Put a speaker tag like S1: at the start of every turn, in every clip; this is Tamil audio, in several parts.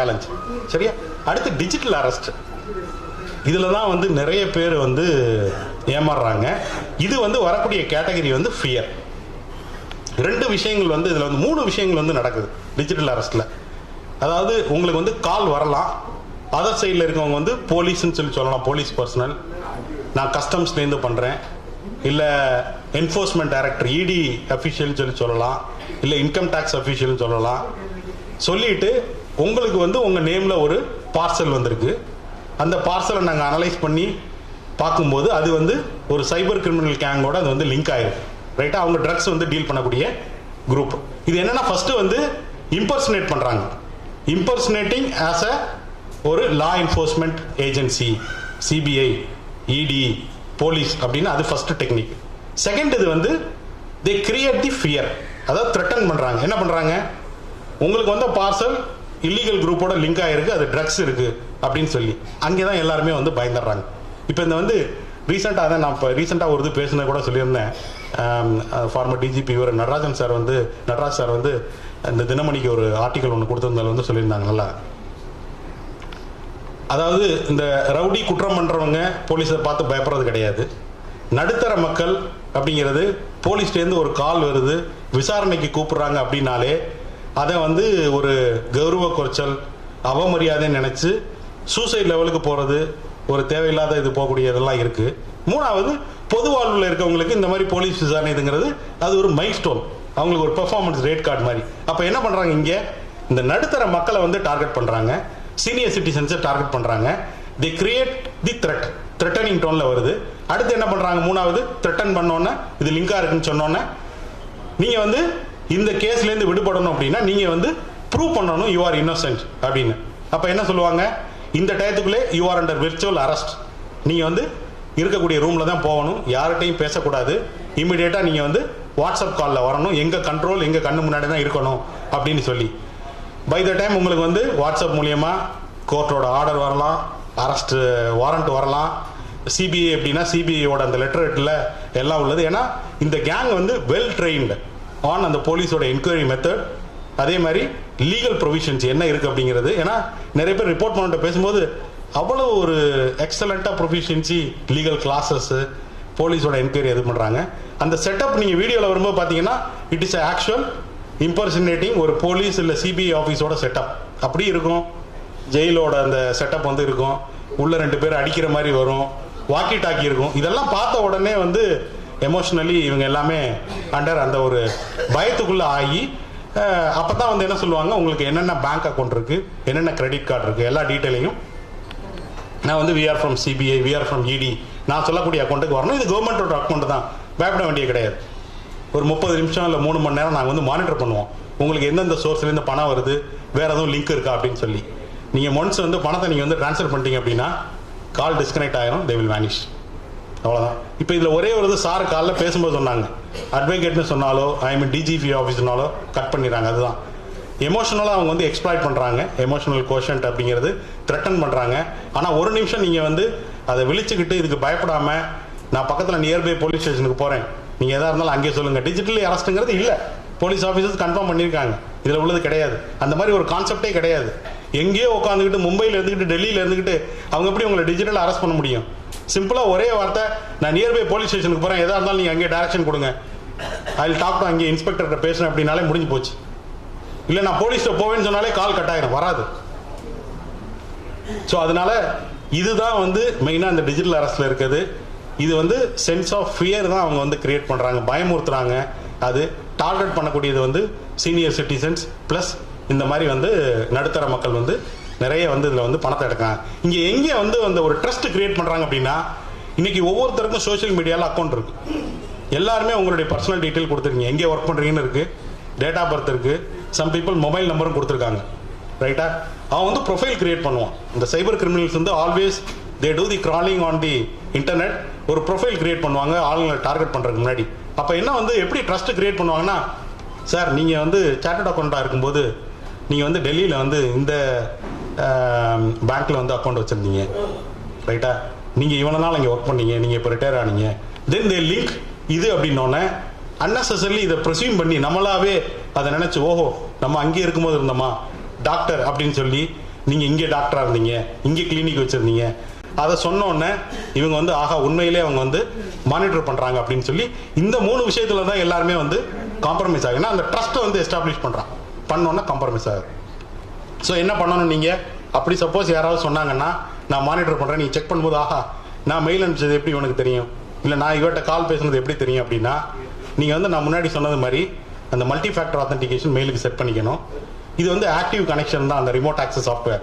S1: சேலஞ்ச் சரியா? அடுத்து டிஜிட்டல் அரெஸ்ட் இதில் தான் வந்து நிறைய பேர் வந்து ஏமாறுறாங்க. இது வந்து வரக்கூடிய கேட்டகரி வந்து ஃபியர் ரெண்டு விஷயங்கள் வந்து இதில் வந்து மூணு விஷயங்கள் வந்து நடக்குது டிஜிட்டல் அரெஸ்ட்டில் அதாவது உங்களுக்கு வந்து கால் வரலாம். அதர் சைடில் இருக்கவங்க வந்து போலீஸ்னு சொல்லி சொல்லலாம். போலீஸ் பர்சனல் நான் கஸ்டம்ஸ்லேருந்து பண்ணுறேன் இல்லை என்ஃபோர்ஸ்மெண்ட் டைரக்டர் இடி அஃபிஷியல்னு சொல்லி சொல்லலாம். இல்லை இன்கம் டேக்ஸ் அஃபிஷியல்னு சொல்லலாம். சொல்லிட்டு உங்களுக்கு வந்து உங்கள் நேமில் ஒரு பார்சல் வந்திருக்கு. அந்த பார்சலை நாங்கள் அனலைஸ் பண்ணி பார்க்கும்போது அது வந்து ஒரு சைபர் கிரிமினல் கேங்கோட அது வந்து லிங்க் ஆகிருக்கு ரைட்டாக அவங்க ட்ரக்ஸ் வந்து டீல் பண்ணக்கூடிய குரூப் இது என்னென்னா ஃபஸ்ட்டு வந்து இம்பர்சனேட் பண்ணுறாங்க இம்பர்சனேட்டிங் ஆஸ் அ ஒரு law enforcement agency CBI ED police அப்படின்னு அது ஃபஸ்ட்டு டெக்னிக் செகண்ட் இது வந்து தே கிரியேட் தி ஃபியர் அதாவது த்ரெட்டன் பண்ணுறாங்க என்ன பண்ணுறாங்க உங்களுக்கு வந்த பார்சல் இல்லீகல் குரூப்போட லிங்க் ஆயிருக்கு அது ட்ரக்ஸ் இருக்கு அப்படின்னு சொல்லி. அங்கே தான் எல்லாருமே வந்து பயந்துடுறாங்க. இப்போ இந்த வந்து ரீசெண்டாக தான் நான் இப்போ ரீசெண்டாக ஒரு இது பேசின கூட சொல்லியிருந்தேன். ஃபார்மர் டிஜிபி இவர் நடராஜன் சார் வந்து நடராஜ் சார் வந்து இந்த தினமணிக்கு ஒரு ஆர்டிக்கல் ஒன்று கொடுத்துருந்தால வந்து சொல்லியிருந்தாங்க நல்லா அதாவது இந்த ரவுடி குற்றம் பண்ணுறவங்க போலீஸை பார்த்து பயப்படுறது கிடையாது. நடுத்தர மக்கள் அப்படிங்கிறது போலீஸ்லேருந்து ஒரு கால் வருது விசாரணைக்கு கூப்பிட்றாங்க அப்படின்னாலே அதை வந்து ஒரு கௌரவ குறைச்சல் அவமரியாதைன்னு நினச்சி சூசைட் லெவலுக்கு போகிறது ஒரு தேவையில்லாத இது போகக்கூடியதெல்லாம் இருக்குது மூணாவது பொது வாழ்வில் இருக்கவங்களுக்கு இந்த மாதிரி போலீஸ் விசாரணை இதுங்கிறது அது ஒரு மைல் ஸ்டோன் அவங்களுக்கு ஒரு பெர்ஃபார்மன்ஸ் ரேட் கார்டு மாதிரி. அப்போ என்ன பண்ணுறாங்க இங்கே? இந்த நடுத்தர மக்களை வந்து டார்கெட் பண்ணுறாங்க சீனியர் சிட்டிசன்ஸை டார்கெட் பண்ணுறாங்க the create the threat threatening டோனில் வருது. அடுத்து என்ன பண்ணுறாங்க மூணாவது த்ரெட்டன் பண்ணோன்னே இது லிங்காக இருக்குன்னு சொன்னோன்னே நீங்கள் வந்து இந்த கேஸ்லேருந்து விடுபடணும் அப்படின்னா நீங்கள் வந்து ப்ரூவ் பண்ணணும் யூ ஆர் இன்னோசென்ட் அப்படின்னு. அப்போ என்ன சொல்லுவாங்க? இந்த டயத்துக்குள்ளே you are under virtual arrest நீங்கள் வந்து இருக்கக்கூடிய ரூமில் தான் போகணும். யார்கிட்டையும் பேசக்கூடாது. இம்மிடியேட்டாக நீங்கள் வந்து வாட்ஸ்அப் காலில் வரணும். எங்கள் கண்ட்ரோல் எங்கள் கண்ணு முன்னாடி தான் இருக்கணும் அப்படின்னு சொல்லி. பை த டைம் உங்களுக்கு வந்து வாட்ஸ்அப் மூலியமாக கோர்ட்டோட ஆர்டர் வரலாம் அரெஸ்ட் வாரண்ட் வரலாம் சிபிஐ அப்படின்னா சிபிஐயோட அந்த லெட்டர் எல்லாம் உள்ளது. ஏன்னா இந்த கேங் வந்து வெல் ட்ரெயின்டு ஆன் அந்த போலீஸோட என்கொயரி மெத்தட் அதே மாதிரி லீகல் ப்ரொவிஷன்ஸ் என்ன இருக்குது அப்படிங்கிறது. ஏன்னா நிறைய பேர் ரிப்போர்ட் பண்ணிட்டு பேசும்போது அவ்வளோ ஒரு எக்ஸலண்ட்டாக ப்ரொஃபிஷியன்சி லீகல் கிளாஸஸ்ஸு போலீஸோட என்கொயரி இது பண்ணுறாங்க அந்த செட்டப் நீங்கள் வீடியோவில் வரும்போது பார்த்தீங்கன்னா இட் இஸ் ஆக்சுவல் இம்பர்சனேட்டிங் ஒரு போலீஸ் இல்லை சிபிஐ ஆஃபீஸோட செட்டப் அப்படி இருக்கும். ஜெயிலோட அந்த செட்டப் வந்து இருக்கும். உள்ள ரெண்டு பேர் அடிக்கிற மாதிரி வரும். வாக்கி டாக்கி இருக்கும். இதெல்லாம் பார்த்த உடனே வந்து எமோஷ்னலி இவங்க எல்லாமே அண்டர் அந்த ஒரு பயத்துக்குள்ளே ஆகி அப்போ தான் வந்து என்ன சொல்லுவாங்க உங்களுக்கு என்னென்ன பேங்க் அக்கௌண்ட் இருக்குது என்னென்ன கிரெடிட் கார்டு இருக்குது எல்லா டீட்டெயிலையும் நான் வந்து we are from CBI we are from ED நான் சொல்லக்கூடிய அக்கௌண்ட்டுக்கு வரணும். இது கவர்மெண்ட்டோட அக்கௌண்ட் தான். பயப்பட வேண்டிய கிடையாது. ஒரு முப்பது நிமிஷம் இல்லை மூணு மணி நேரம் நாங்கள் வந்து மானிட்டர் பண்ணுவோம். உங்களுக்கு எந்தெந்த சோர்ஸ்லேருந்து பணம் வருது வேறு எதுவும் லிங்க் இருக்கா அப்படின்னு சொல்லி. நீங்கள் ஒன்ஸ் வந்து பணத்தை நீங்கள் வந்து ட்ரான்ஸ்ஃபர் பண்ணிட்டீங்க அப்படின்னா கால் டிஸ்கனெக்ட் ஆகிரும் தே வில் வேனிஷ் அவ்வளோதான் இப்போ இதில் ஒரே ஒரு இது சார் காலைல பேசும்போது சொன்னாங்க. அட்வொகேட்னு சொன்னாலோ ஐ மீன் டிஜிபி ஆஃபீஸ்னாலோ கட் பண்ணிடுறாங்க அதுதான். எமோஷனலாக அவங்க வந்து எக்ஸ்ப்ளாய்ட் பண்ணுறாங்க எமோஷனல் கோஷன்ட் அப்படிங்கிறது த்ரெட்டன் பண்ணுறாங்க ஆனால் ஒரு நிமிஷம் நீங்கள் வந்து அதை விழிச்சுக்கிட்டு இதுக்கு பயப்படாமல் நான் பக்கத்தில் நியர்பை போலீஸ் ஸ்டேஷனுக்கு போகிறேன் நீங்கள் எதாக இருந்தாலும் அங்கேயே சொல்லுங்கள் டிஜிட்டலி அரெஸ்ட்டுங்கிறது இல்லை. போலீஸ் ஆஃபீஸர்ஸ் கன்ஃபார்ம் பண்ணியிருக்காங்க. இதில் உள்ளது கிடையாது. அந்த மாதிரி ஒரு கான்செப்டே கிடையாது. எங்கேயோ உட்காந்துக்கிட்டு மும்பையில் இருந்துக்கிட்டு டெல்லியில் இருந்துக்கிட்டு அவங்க எப்படி உங்களை டிஜிட்டல் அரெஸ்ட் பண்ண முடியும்? சிம்பிளாக ஒரே வார்த்தை நான் நியர்பை போலீஸ் ஸ்டேஷனுக்கு போகிறேன் எதாக இருந்தாலும் நீங்கள் அங்கேயே டேரக்ஷன் கொடுங்க. அதில் டாக்டர் அங்கே இன்ஸ்பெக்டர்கிட்ட பேசுகிறேன் அப்படின்னாலே முடிஞ்சு போச்சு. இல்லை நான் போலீஸில் போவேன்னு சொன்னாலே கால் கட் ஆயிரும். வராது. ஸோ அதனால இதுதான் வந்து மெயினாக இந்த டிஜிட்டல் அரசில் இருக்குது. இது வந்து சென்ஸ் ஆஃப் ஃபியர் தான் அவங்க வந்து கிரியேட் பண்ணுறாங்க பயமுறுத்துறாங்க. அது டார்கெட் பண்ணக்கூடியது வந்து சீனியர் சிட்டிசன்ஸ் ப்ளஸ் இந்த மாதிரி வந்து நடுத்தர மக்கள் வந்து நிறைய வந்து இதில் வந்து பணத்தை எடுக்காங்க இங்கே எங்கே வந்து அந்த ஒரு ட்ரஸ்ட் கிரியேட் பண்ணுறாங்க அப்படின்னா இன்னைக்கு ஒவ்வொருத்தருக்கும் சோஷியல் மீடியாவில் அக்கௌண்ட் இருக்கு. எல்லாருமே உங்களுடைய பர்சனல் டீட்டெயில் கொடுத்துருக்கீங்க. எங்கே ஒர்க் பண்ணுறீங்கன்னு இருக்குது டேட் ஆஃப் பர்த் இருக்குது சம் பீப்புள் மொபைல் நம்பரும் கொடுத்துருக்காங்க. ரைட்டா அவன் வந்து ப்ரொஃபைல் கிரியேட் பண்ணுவான். இந்த சைபர் கிரிமினல்ஸ் வந்து always they do the crawling on the internet ஒரு ப்ரொஃபைல் கிரியேட் பண்ணுவாங்க. ஆளுங்களை டார்கெட் பண்ணுறதுக்கு முன்னாடி. அப்போ என்ன வந்து எப்படி ட்ரஸ்ட் கிரியேட் பண்ணுவாங்கன்னா சார் நீங்கள் வந்து சார்ட்டட் அக்கௌண்ட்டாக இருக்கும்போது நீங்கள் வந்து டெல்லியில் வந்து இந்த பேங்க்கில் வந்து அக்கௌண்ட் வச்சுருந்தீங்க. ரைட்டா நீங்கள் இவ்வளோ நாள் இங்கே ஒர்க் பண்ணீங்க நீங்கள் இப்போ ரிட்டையர் ஆனீங்க. தென் தே லிங்க் இது அப்படின்னோடனே அன்னெசரிலி இதை ப்ரொசியூம் பண்ணி நம்மளாவே அதை நினைச்சு ஓஹோ நம்ம அங்கே இருக்கும்போது இருந்தோமா? டாக்டர் அப்படின்னு சொல்லி நீங்கள் இங்கே டாக்டராக இருந்தீங்க இங்கே கிளினிக் வச்சுருந்தீங்க. அதை சொன்னோடனே இவங்க வந்து ஆகா உண்மையிலே அவங்க வந்து மானிட்டர் பண்ணுறாங்க அப்படின்னு சொல்லி இந்த மூணு விஷயத்துல தான் எல்லாருமே வந்து காம்ப்ரமைஸ் ஆகுது அந்த ட்ரஸ்ட்டை வந்து எஸ்டாப்ளிஷ் பண்ணுறான் பண்ணோன்னே காம்ப்ரமைஸ் ஆகும் ஸோ என்ன பண்ணணும் நீங்கள் அப்படி சப்போஸ் யாராவது சொன்னாங்கன்னா நான் மானிட்டர் பண்ணுறேன் நீங்கள் செக் பண்ணும்போது ஆஹா நான் மெயில் அனுப்பிச்சது எப்படி உனக்கு தெரியும்? இல்லை நான் இவர்கிட்ட கால் பேசுனது எப்படி தெரியும்? அப்படின்னா நீங்கள் வந்து நான் முன்னாடி சொன்னது மாதிரி அந்த மல்டி ஃபேக்டர் ஆத்தன்டிகேஷன் மெயிலுக்கு செட் பண்ணிக்கணும். இது வந்து ஆக்டிவ் கனெக்ஷன் தான் அந்த ரிமோட் ஆக்சஸ் சாஃப்ட்வேர்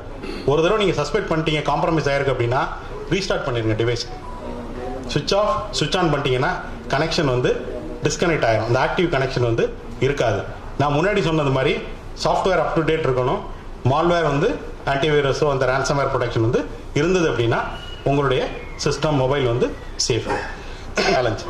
S1: ஒரு தடவை நீங்கள் சஸ்பெக்ட் பண்ணிட்டீங்க காம்ப்ரமைஸ் ஆயிருக்கு அப்படின்னா ரீஸ்டார்ட் பண்ணிடுங்க டிவைஸ் சுவிட்ச் ஆஃப் சுவிட்ச் ஆன் பண்ணிட்டீங்கன்னா கனெக்ஷன் வந்து டிஸ்கனெக்ட் ஆகிடும் அந்த ஆக்டிவ் கனெக்ஷன் வந்து இருக்காது. நான் முன்னாடி சொன்னது மாதிரி சாஃப்ட்வேர் அப் டு டேட் இருக்கணும். மால்வேர் வந்து ஆன்டிவைரஸோ அந்த ரேன்சம்வேர் ப்ரொடெக்ஷன் வந்து இருந்தது அப்படின்னா உங்களுடைய சிஸ்டம் மொபைல் வந்து சேஃப் சேலஞ்ச்